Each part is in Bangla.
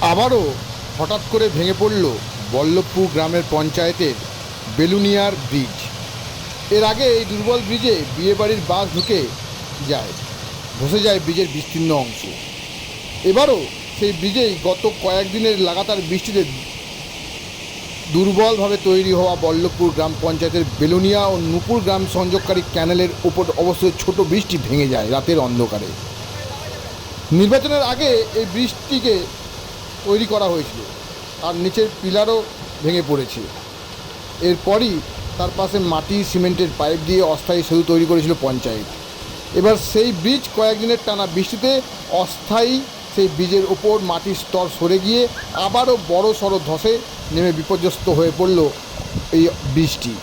আবারও হঠাৎ করে ভেঙে পড়ল বল্লভপুর গ্রামের পঞ্চায়েতের বেলুনিয়ার ব্রিজ। এর আগে এই দুর্বল ব্রিজে বিয়েবাড়ির বাস ঢুকে যায়, ধসে যায় ব্রিজের বিস্তীর্ণ অংশ। এবারও সেই ব্রিজেই গত কয়েকদিনের লাগাতার বৃষ্টিতে দুর্বলভাবে তৈরি হওয়া বল্লভপুর গ্রাম পঞ্চায়েতের বেলুনিয়া ও নুপুর গ্রাম সংযোগকারী ক্যানেলের ওপর অবস্থিত ছোট বৃষ্টি ভেঙে যায় রাতের অন্ধকারে। নির্বাচনের আগে এই ব্রিজটিকে তৈরি করা হয়েছিল। আর নিচের পিলারও ভেঙে পড়েছে। এরপরই তার পাশে মাটি, সিমেন্টের পাইপ দিয়ে অস্থায়ী সেতু তৈরি করেছিল পঞ্চায়েত। এবার সেই ব্রিজ কয়েকদিনের টানা বৃষ্টিতে অস্থায়ী সেই ব্রিজের ওপর মাটির স্তর সরে গিয়ে আবারও বড় সড়ো ধসে নেমে বিপর্যস্ত হয়ে পড়ল এই ব্রিজটি।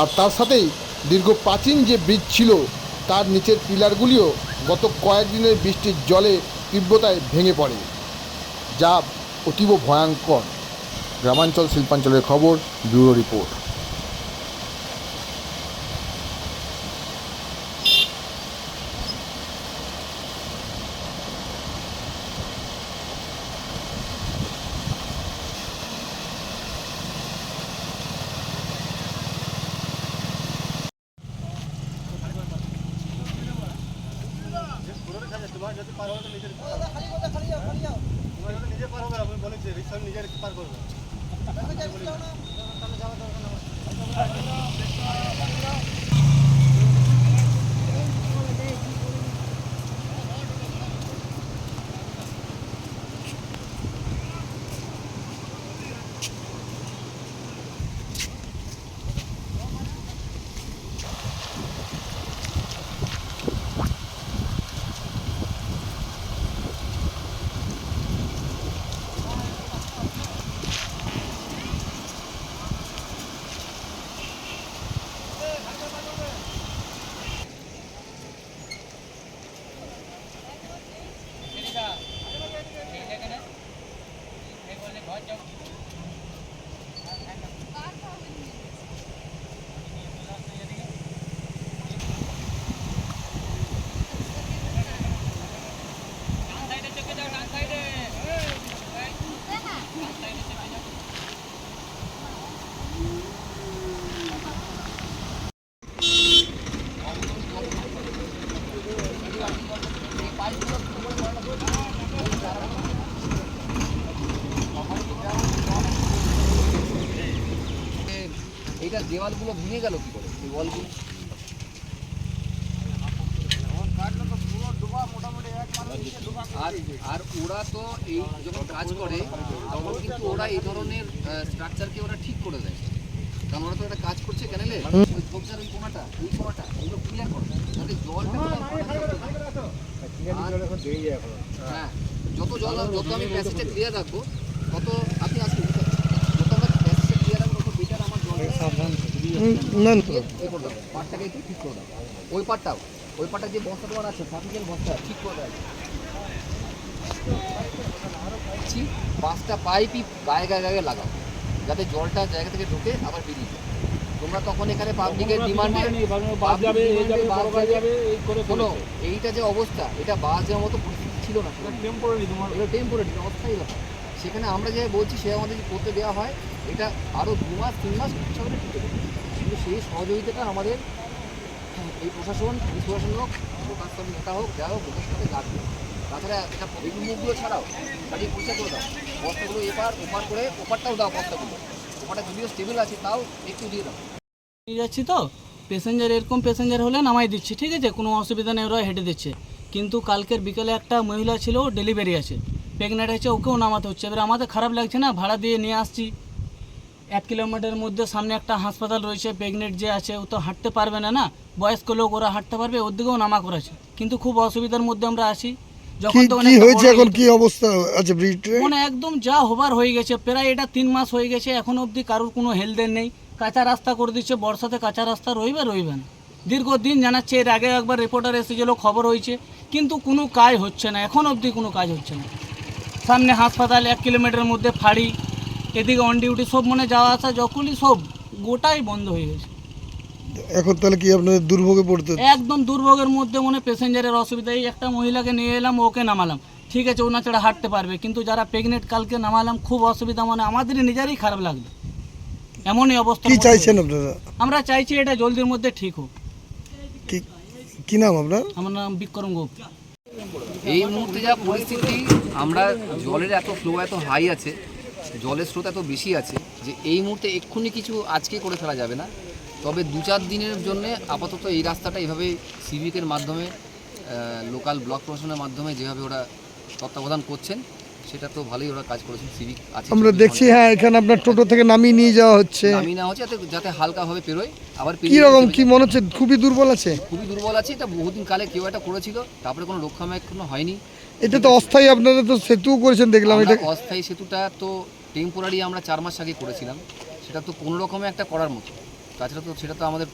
আর তার সাথেই দীর্ঘ প্রাচীন যে ব্রিজ ছিল, তার নিচের পিলারগুলিও গত কয়েকদিনের বৃষ্টির জলে তীব্রতায় ভেঙে পড়ে। যা অতীব ভয়ঙ্কর। গ্রামাঞ্চল শিল্পাঞ্চলের খবর ব্যুরো রিপোর্ট। নিজে বলেছি রিক্সা নিজে পার করবে। এইটা দেওয়ালগুলো ভেঙে গেল কি করে? এই ওয়ালগুলো আর ওরা তো এই যখন কাজ করে তখন কিন্তু ওরা এই ধরনের স্ট্রাকচারকে ওরা ঠিক করে দেয়। কারণ ওরা তো একটা কাজ করছে ক্যানেলে ওই ঝোপঝাড় ওই কোনাটা ওই কোনাটা এগুলো ক্লিয়ার করে। যাতে জলটা হ্যাঁ যত জল যত আমি প্যাসেজটা ক্লিয়ার রাখব তত আপনি আসুন যত আমরা প্যাসেজটা ক্লিয়ার রাখব তত বেটার আমার এ পাটটাকে একটু ঠিক করে দাও। ওই পাটটাও ওই পাটটা যে বস্তা তোমার আছে সাফিসিয়েন্ট বস্তা ঠিক করে দাও। পাঁচটা পাইপই গায়ে গায়ে গায়ে লাগাও যাতে জলটা জায়গা থেকে ঢুকে আবার বেরিয়ে যায়। তোমরা তখন এখানে পাবলিকের ডিমান্ডে শোনো এইটা যে অবস্থা এটা বাস যাওয়ার মতো পরিস্থিতি ছিল না। টেম্পোরারি তোমার। টেম্পোরারি অস্থায়ী ব্যাপার। সেখানে আমরা যে বলছি সে আমাদের করতে দেওয়া হয় এটা আরও দু মাস তিন মাস ইচ্ছা করে কিন্তু সেই সহযোগিতাটা আমাদের হ্যাঁ, এই প্রশাসন পুলিশ প্রশাসন হোক লোকাল স্তরের নেতা হোক যা হোক ওদের সাথে লাগবে তাছাড়া এটা মুখগুলো ছাড়াও কাটিয়ে পরিষ্কার করে দাও। বস্তাগুলো এপার ওপার করে ওপারটাও দাও বস্তাগুলো। ওপারটা যদিও স্টেবল আছে তাও একটু দিয়ে দাও। নিয়ে যাচ্ছি তো? প্যাসেঞ্জার এরকম প্যাসেঞ্জার হলে নামাই দিচ্ছি ঠিক আছে? কোনো অসুবিধা নেই ওরা হেঁটে দিচ্ছে। কিন্তু কালকের বিকেলে একটা মহিলা ছিল ডেলিভারি আছে। প্রেগনেন্ট আছে ওকেও নামাতে হচ্ছে। এবার আমাদের খারাপ লাগছে না? ভাড়া দিয়ে নিয়ে আসছি। এক কিলোমিটারের মধ্যে সামনে একটা হাসপাতাল রয়েছে প্রেগনেন্ট যে আছে ও তো হাঁটতে পারবে না না? বয়স্ক লোক ওরা হাঁটতে পারবে ওর দিকেও নামা করেছে। কিন্তু খুব অসুবিধার মধ্যে আমরা আছি। যখন কি কি হয়েছে এখন? কি অবস্থা আছে ব্রিজে মানে একদম যা হবার হয়ে গেছে প্রায় এটা তিন মাস হয়ে গেছে এখন অবধি কারোর কোনো হেলদের নেই। কাঁচা রাস্তা করে দিচ্ছে বর্ষাতে কাঁচা রাস্তা রইবে রইবে না। দীর্ঘদিন জানাচ্ছে এর আগে একবার রিপোর্টার এসেছিল খবর হয়েছে কিন্তু কোনো কাজ হচ্ছে না এখন অবধি কোনো কাজ হচ্ছে না। সামনে হাসপাতাল এক কিলোমিটারের মধ্যে ফাড়ি এদিকে অন ডিউটি সব মানে যাওয়া আসা যখনই সব গোটাই বন্ধ হয়ে গেছে। এখন তাহলে কি আপনাদের দুর্ভোগে পড়তে? একদম দুর্ভোগের মধ্যে মনে প্যাসেঞ্জারের অসুবিধা এই একটা মহিলাকে নিয়ে এলাম ওকে নামালাম। ঠিক আছে ওনা ছাড়া হাঁটতে পারবে কিন্তু যারা প্রেগনেন্ট কালকে নামালাম খুব অসুবিধা মানে আমাদেরই নিজেরই খারাপ লাগবে। এমনই অবস্থা কি চাইছেন আপনারা? আমরা চাইছি এটা জলদির মধ্যে ঠিক হোক। কি কি নাম আপনার? আমার নাম বিক্রম গোপ। এই মুহূর্তে যা পরিস্থিতি, আমরা জলের এত ফ্লো এত হাই আছে, জলের স্রোত এত বেশি আছে, যে এই মুহূর্তে এক্ষুনি কিছু আজকে করে ফেলা যাবে না। তবে দু চার দিনের জন্যে আপাতত এই রাস্তাটা এইভাবে সিভিকের মাধ্যমে লোকাল ব্লক প্রশাসনের মাধ্যমে যেভাবে ওরা তত্ত্বাবধান করছেন সেটা তো ভালোই ওরা কাজ করেছেন সিভিক আছে আমরা দেখছি হ্যাঁ এখানে আপনার টোটো থেকে নামিয়ে নিয়ে যাওয়া হচ্ছে। নামিয়ে নেওয়া হচ্ছে যাতে যাতে হালকাভাবে পেরোয় আবার কি রকম কি মনে হচ্ছে? খুবই দুর্বল আছে। খুবই দুর্বল আছে এটা বহুদিন কালে কেউ একটা করেছিল তারপরে কোনো রক্ষণাবেক্ষণ হয়নি। এটা তো অস্থায়ী আপনারা তো সেতুও করেছেন দেখলাম এটা। অস্থায়ী সেতুটা তো টেম্পোরারি আমরা চার মাস আগে করেছিলাম সেটা তো কোনো রকমে একটা করার মতো। তাছাড়া তো সেটা তো আমাদের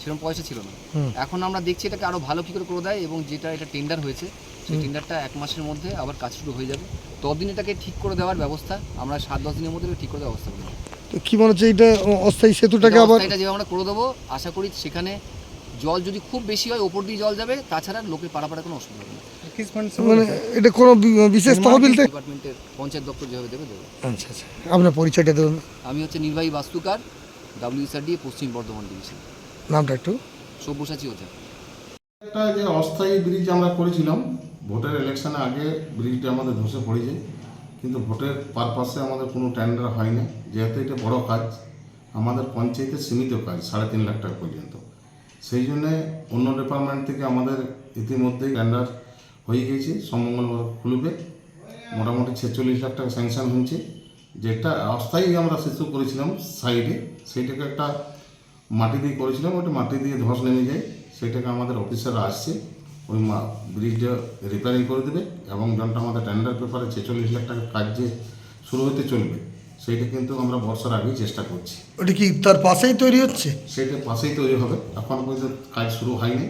সেরকম পয়সা ছিল না। এখন আমরা দেখছি এটাকে আরও ভালো কী করে করে দেয় এবং যেটা এটা টেন্ডার হয়েছে সেই টেন্ডারটা এক মাসের মধ্যে আবার কাজ শুরু হয়ে যাবে। ততদিন এটাকে ঠিক করে দেওয়ার ব্যবস্থা আমরা সাত দশ দিনের মধ্যে ঠিক করে দেওয়ার ব্যবস্থা করব তো কি মনে হচ্ছে এটা অস্থায়ী সেতুটাকে আবার এটা যেভাবে আমরা করে দেবো আশা করি সেখানে জল যদি খুব বেশি হয় ওপর দিয়ে জল যাবে তাছাড়া লোকের পাড়াপাড়া কোনো অসুবিধা হবে না। মানে এটা কোনো বিশেষ তহবিল ডিপার্টমেন্টের পঞ্চায়েত দপ্তর যেভাবে দেবে দেবে। আচ্ছা আচ্ছা। আপনার পরিচয়টা দেবেন আমি হচ্ছে নির্বাহী বাস্তুকার ডাব্লিউএসআরডি পশ্চিম বর্ধমান ডিভিশন নামটা একটু। সব্যসাচী ওঝা একটা যে অস্থায়ী ব্রিজ আমরা করেছিলাম ভোটের ইলেকশনে আগে ব্রিজটা আমাদের ধসে পড়েছে কিন্তু ভোটের পারপাসে আমাদের কোনো টেন্ডার হয়নি। যেহেতু এটা বড় কাজ আমাদের পঞ্চায়েতের সীমিত কাজ সাড়ে তিন লাখ টাকা পর্যন্ত। সেই জন্যে অন্য ডিপার্টমেন্ট থেকে আমাদের ইতিমধ্যেই টেন্ডার হয়ে গেছে সমমঙ্গলবার খুলবে। মোটামুটি ছেচল্লিশ লাখ টাকা স্যাংশন হয়েছে। যেটা অস্থায়ী আমরা সেতু করেছিলাম সাইডে সেইটাকে একটা মাটি দিয়ে করেছিলাম ওটা মাটি দিয়ে ধস নেমে যায়। সেটাকে আমাদের অফিসাররা আসছে ওই মা ব্রিজটা রিপেয়ারিং করে দেবে এবং যনটা আমাদের টেন্ডার পেপারে ছেচল্লিশ লাখ টাকার কাজ যে শুরু হতে চলবে সেইটা কিন্তু আমরা বর্ষার আগেই চেষ্টা করছি। ওটা কি তার পাশেই তৈরি হচ্ছে? সেইটা পাশেই তৈরি হবে। এখন পর্যন্ত কাজ শুরু হয়নি।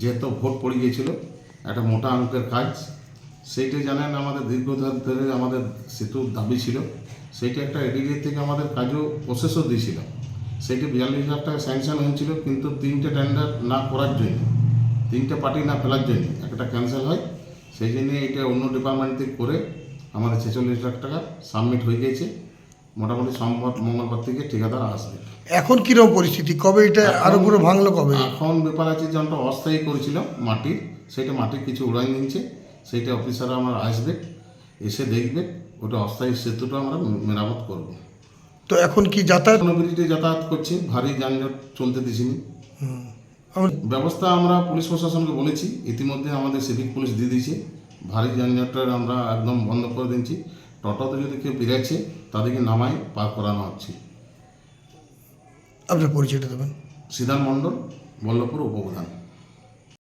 যেহেতু ভোট পড়ে গিয়েছিল একটা মোটা অঙ্কের কাজ সেইটা জানেন আমাদের দীর্ঘদিন ধরে আমাদের সেতুর দাবি ছিল। সেইটা একটা এডিডিএ থেকে আমাদের কাজও প্রসেসও দিয়েছিল। সেইটা বিয়াল্লিশ লাখ টাকা স্যাংশন হয়েছিল কিন্তু তিনটে টেন্ডার না করার জন্য তিনটে পার্টি না ফেলার জন্য একটা ক্যান্সেল হয়। সেই জন্য এটা অন্য ডিপার্টমেন্ট থেকে করে আমাদের ছেচল্লিশ লাখ টাকা সাবমিট হয়ে গিয়েছে মোটামুটি সোমবার মঙ্গলবার থেকে ঠিকাদার আসবে। এখন কীরকম পরিস্থিতি? কবে এটা আরও পুরো ভাঙলো কবে? এখন ব্যাপার আছে যে আমরা অস্থায়ী করেছিলাম মাটির সেটা মাটির কিছু উড়াই নিয়েছে সেইটা অফিসাররা আমার আসবে এসে দেখবে ওটা অস্থায়ী সেতুটা আমরা মেরামত করব। তো এখন কি যাতায়াত? ব্রিজে যাতায়াত করছে ভারী যানজট চলতে দিছিনি ব্যবস্থা আমরা পুলিশ প্রশাসনকে বলেছি ইতিমধ্যে আমাদের সিভিক পুলিশ দিয়ে দিয়েছে। ভারী যানজটটা আমরা একদম বন্ধ করে দিচ্ছি টোটোতে যদি কেউ বেরাচ্ছে তাদেরকে নামাই পার করানো হচ্ছে। আপনার পরিচয়টা দেবেন। সিদ্ধার্থ মণ্ডল বল্লভপুর উপপ্রধান।